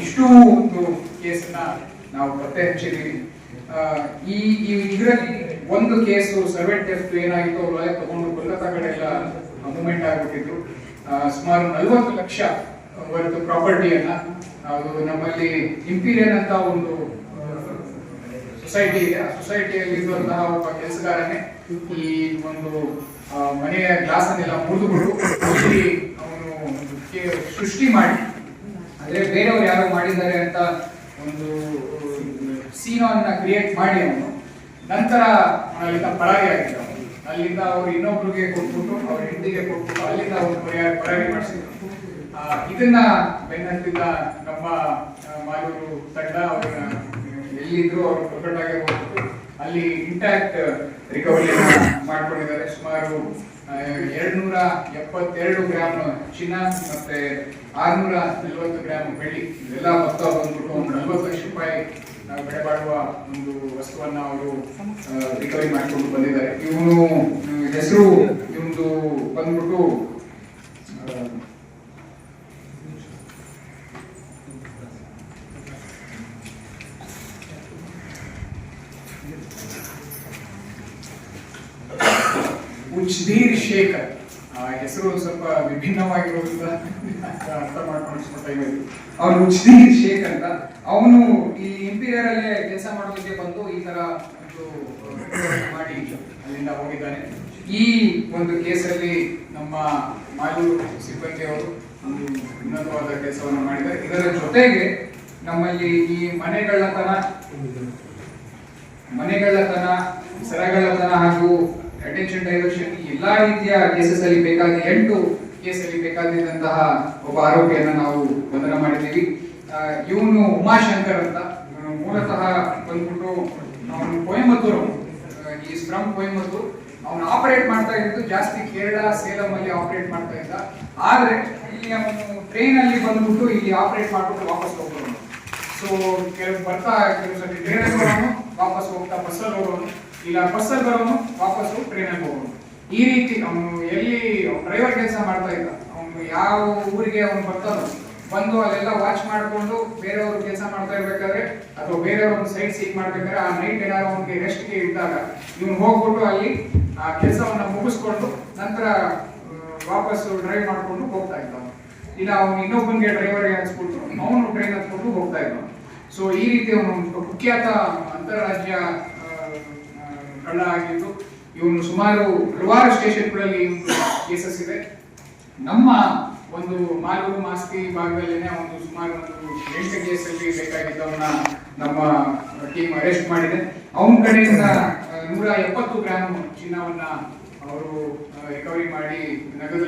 ಇಷ್ಟೂ ಒಂದು ಕೇಸನ್ನ ನಾವು ಪತ್ತೆ ಹಚ್ಚಿದ್ದೀವಿ ಈ ಇದರಲ್ಲಿ ಒಂದು ಕೇಸು ಸರ್ವೆಂಟ್ ಟೆಸ್ಟ್ ಏನಾಗಿತ್ತು ಅವರು ತಗೊಂಡು ಕೋಲ್ಕತ್ತಾ ಕಡೆ ಎಲ್ಲ ಮೂಮೆಂಟ್ ಆಗಿಬಿಟ್ಟಿತ್ತು ಸುಮಾರು ನಲವತ್ತು ಲಕ್ಷ ಒಂದು ಪ್ರಾಪರ್ಟಿಯನ್ನ ಅದು ನಮ್ಮಲ್ಲಿ ಇಂಪೀರಿಯನ್ ಅಂತ ಒಂದು ಸೊಸೈಟಿ ಇದೆ. ಆ ಸೊಸೈಟಿಯಲ್ಲಿ ಇರುವಂತಹ ಒಬ್ಬ ಕೆಲಸಗಾರನೇ ಈ ಒಂದು ಮನೆಯ ಗ್ಲಾಸ್ ಅನ್ನೆಲ್ಲ ಮುರಿದುಬಿಟ್ಟು ಅವನು ಸೃಷ್ಟಿ ಮಾಡಿ ಅಂದ್ರೆ ಬೇರೆಯವರು ಯಾರು ಮಾಡಿದ್ದಾರೆ ಅಂತ ಒಂದು ಸೀನನ್ನ ಕ್ರಿಯೇಟ್ ಮಾಡಿ ಅವನು. ನಂತರ ಅಲ್ಲಿಂದ ಪರಾಗಿ ಆಗಿದ್ದ. ಅಲ್ಲಿಂದ ಅವರು ಇನ್ನೊಬ್ರಿಗೆ ಕೊಟ್ಬಿಟ್ಟು, ಅವ್ರ ಹೆಂಡಿಗೆ ಕೊಟ್ಬಿಟ್ಟು ಅಲ್ಲಿಂದ ಅವರು ಪರಾರಿ ಪರಾರಿ ಮಾಡಿಸಿದ್ರು. ಇದನ್ನ ಬೆನ್ನತ್ತಿದ್ದ ನಮ್ಮ ಮಾಲೂರು ತಂಡ ಅವ್ರನ್ನ, ಎಲ್ಲಿದ್ರು ಅವರು ಪ್ರಕಟಾಗಿ ಹೋಗ್ಬಿಟ್ಟು ಅಲ್ಲಿ ಇಂಟ್ಯಾಕ್ಟ್ ರಿಕವರಿ ಮಾಡ್ಕೊಂಡಿದ್ದಾರೆ. ಸುಮಾರು ಎರಡ್ ನೂರ ಎಪ್ಪತ್ತೆರಡು ಗ್ರಾಮ್ ಚಿನ್ನ ಮತ್ತೆ ಆರ್ನೂರ ನಲವತ್ತು ಗ್ರಾಮ್ ಬೆಳ್ಳಿ. ಇದೆಲ್ಲ ಮೊತ್ತ ಬಂದ್ಬಿಟ್ಟು ಒಂದು ನಲವತ್ತು ಲಕ್ಷ ರೂಪಾಯಿ ಬೆಳೆ ಬಾಳುವ ಒಂದು ವಸ್ತುವನ್ನ ಅವರು ರಿಕವರಿ ಮಾಡಿಕೊಂಡು ಬಂದಿದ್ದಾರೆ. ಇವನು ಹೆಸರು ಇವಂದು ಬಂದ್ಬಿಟ್ಟು ಆ, ಉಚ್ದೀರ್ ಶೇಖರ್ ಆ ಹೆಸರು ಒಂದು ಸ್ವಲ್ಪ ವಿಭಿನ್ನವಾಗಿರೋದ್ರಿಂದ ಅರ್ಥ ಮಾಡ್ಕೊಂಡು ಆಯ್ತು. ಅವ್ನು ಉಚ್ದೀರ್ ಶೇಖ್ ಅಂತ. ಅವನು ಈ ಇಂಪೀರಿಯರ್ ಅಲ್ಲೇ ಕೆಲಸ ಮಾಡೋದಕ್ಕೆ ಬಂದು ಈ ತರ ಒಂದು ಮಾಡಿ ಅಲ್ಲಿಂದ ಹೋಗಿದ್ದಾನೆ. ಈ ಒಂದು ಕೇಸಲ್ಲಿ ನಮ್ಮ ಮಾಲೂರು ಸಿಬ್ಬಂದಿ ಅವರು ಒಂದು ಉನ್ನತವಾದ ಕೆಲಸವನ್ನು ಮಾಡಿದ್ದಾರೆ. ಇದರ ಜೊತೆಗೆ ನಮ್ಮಲ್ಲಿ ಈ ಮನೆಗಳ್ಳತನ ಮನೆಗಳ್ಳತನ ಸರಗಳತನ ಹಾಗೂ ಅಟೆನ್ಷನ್ ಡೈವರ್ಷನ್ ಎಲ್ಲಾ ರೀತಿಯ ಕೇಸಸ್ ಅಲ್ಲಿ ಬೇಕಾದ ಎಂಟು ಅಲ್ಲಿ ಬೇಕಾದಂತಹ ಒಬ್ಬ ಆರೋಪಿಯನ್ನ ನಾವು ಬಂಧನ ಮಾಡಿದ್ದೀವಿ. ಇವನು ಉಮಾಶಂಕರ್ ಅಂತ. ಇವನು ಮೂಲತಃ ಬಂದ್ಬಿಟ್ಟು ಅವನು ಕೊಯಮತ್ತೂರು ಈಸ್ ಫ್ರಮ್ ಕೊಯಮತ್ತೂರ್ ಅವನು ಆಪರೇಟ್ ಮಾಡ್ತಾ ಇದ್ದು, ಜಾಸ್ತಿ ಕೇರಳ, ಸೇಲಂ ಅಲ್ಲಿ ಆಪರೇಟ್ ಮಾಡ್ತಾ ಇದ್ದ. ಆದ್ರೆ ಇಲ್ಲಿ ಅವನು ಟ್ರೈನ್ ಅಲ್ಲಿ ಬಂದ್ಬಿಟ್ಟು ಇಲ್ಲಿ ಆಪರೇಟ್ ಮಾಡ್ಬಿಟ್ಟು ವಾಪಸ್ ಹೋಗೋನು ಸೊ ಕೆಲವು ಬರ್ತಾ ಕೆಲವು ಸರ್ತಿ ಬರೋನು ವಾಪಸ್ ಹೋಗ್ತಾ ಬಸ್ಸಲ್ಲಿ ಹೋಗೋನು. ಇಲ್ಲ ಬಸ್ಸಲ್ಲಿ ಬರೋನು ವಾಪಸ್ ಟ್ರೈನಲ್ಲಿ ಹೋಗೋನು. ಈ ರೀತಿ ಅವನು ಎಲ್ಲಿ ಡ್ರೈವರ್ ಕೆಲಸ ಮಾಡ್ತಾ ಇದ್ದ ಅವನು ಯಾವ ಊರಿಗೆ ಅವನು ಬರ್ತಾನೋ, ಬಂದು ಅಲ್ಲೆಲ್ಲ ವಾಚ್ ಮಾಡಿಕೊಂಡು ಬೇರೆಯವರು ಕೆಲಸ ಮಾಡ್ತಾ ಇರ್ಬೇಕಾದ್ರೆ, ಅಥವಾ ಬೇರೆಯವ್ರ ಸೈಡ್ ಸೀಕ್ ಮಾಡ್ಬೇಕಾದ್ರೆ ಆ ನೈಟ್ ಏನಾದ್ರು ಅವನಿಗೆ ರೆಸ್ಟ್ಗೆ ಇದ್ದಾಗ ಇವನು ಹೋಗ್ಬಿಟ್ಟು ಅಲ್ಲಿ ಆ ಕೆಲಸವನ್ನು ಮುಗಿಸ್ಕೊಂಡು ನಂತರ ವಾಪಸ್ ಡ್ರೈವ್ ಮಾಡಿಕೊಂಡು ಹೋಗ್ತಾ ಇದ್ದ ಇಲ್ಲ, ಅವನು ಇನ್ನೊಬ್ಬನಿಗೆ ಡ್ರೈವರ್ಗೆ ಹಚ್ಬಿಟ್ಟು ಅವನು ಟ್ರೈನ್ ಹತ್ಕೊಂಡು ಹೋಗ್ತಾ ಇದ್ದ ಸೊ ಈ ರೀತಿ ಅವನು ಕುಖ್ಯಾತ ಅಂತಾರಾಜ್ಯ ಕಳ್ಳ ಆಗಿದ್ದು, ಇವನು ಸುಮಾರು ಹಲವಾರು ಸ್ಟೇಷನ್ಗಳಲ್ಲಿ ಕೇಸಸ್ ಇದೆ ನಮ್ಮ ಒಂದು ಮಾಲೂರು ಮಾಸ್ತಿ ಭಾಗದಲ್ಲೇನೆ ಒಂದು ಸುಮಾರು ಒಂದು ಎಂಟು ಕೇಸಲ್ಲಿ ಬೇಕಾಗಿದ್ದವನ್ನ ನಮ್ಮ ಟೀಮ್ ಅರೆಸ್ಟ್ ಮಾಡಿದೆ. ಅವನ ಕಡೆಯಿಂದ ನೂರ ಎಪ್ಪತ್ತು ಗ್ರಾಮ್ ಚಿನ್ನವನ್ನ ಅವರು ರಿಕವರಿ ಮಾಡಿ ನಗದು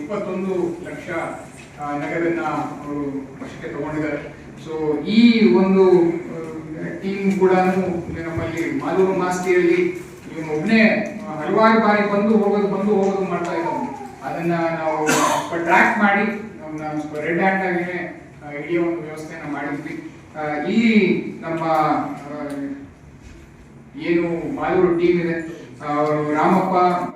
ಇಪ್ಪತ್ತೊಂದು ಲಕ್ಷ ನಗದನ್ನ ಅವರು ವಶಕ್ಕೆ ತಗೊಂಡಿದ್ದಾರೆ. ಸೊ ಈ ಒಂದು ಟೀಮ್ ಕೂಡ ಮಾಲೂರು ಮಾಸ್ತಿಯಲ್ಲಿ ಇವನು ಒಬ್ಬನೇ ಹಲವಾರು ಬಾರಿ ಬಂದು ಹೋಗೋದು ಬಂದು ಹೋಗೋದು ಮಾಡ್ತಾ ಇದ್ದಾನೆ ಅದನ್ನ ನಾವು ಟ್ರ್ಯಾಕ್ ಮಾಡಿ ರೆಡ್ ಹ್ಯಾಂಡ್ ಆಗಿನೇ ಒಂದು ವ್ಯವಸ್ಥೆಯನ್ನ ಮಾಡಿದ್ವಿ. ಈ ನಮ್ಮ ಏನು ಮಾಲೂರು ಟೀಮ್ ಇದೆ ಅವರು ರಾಮಪ್ಪ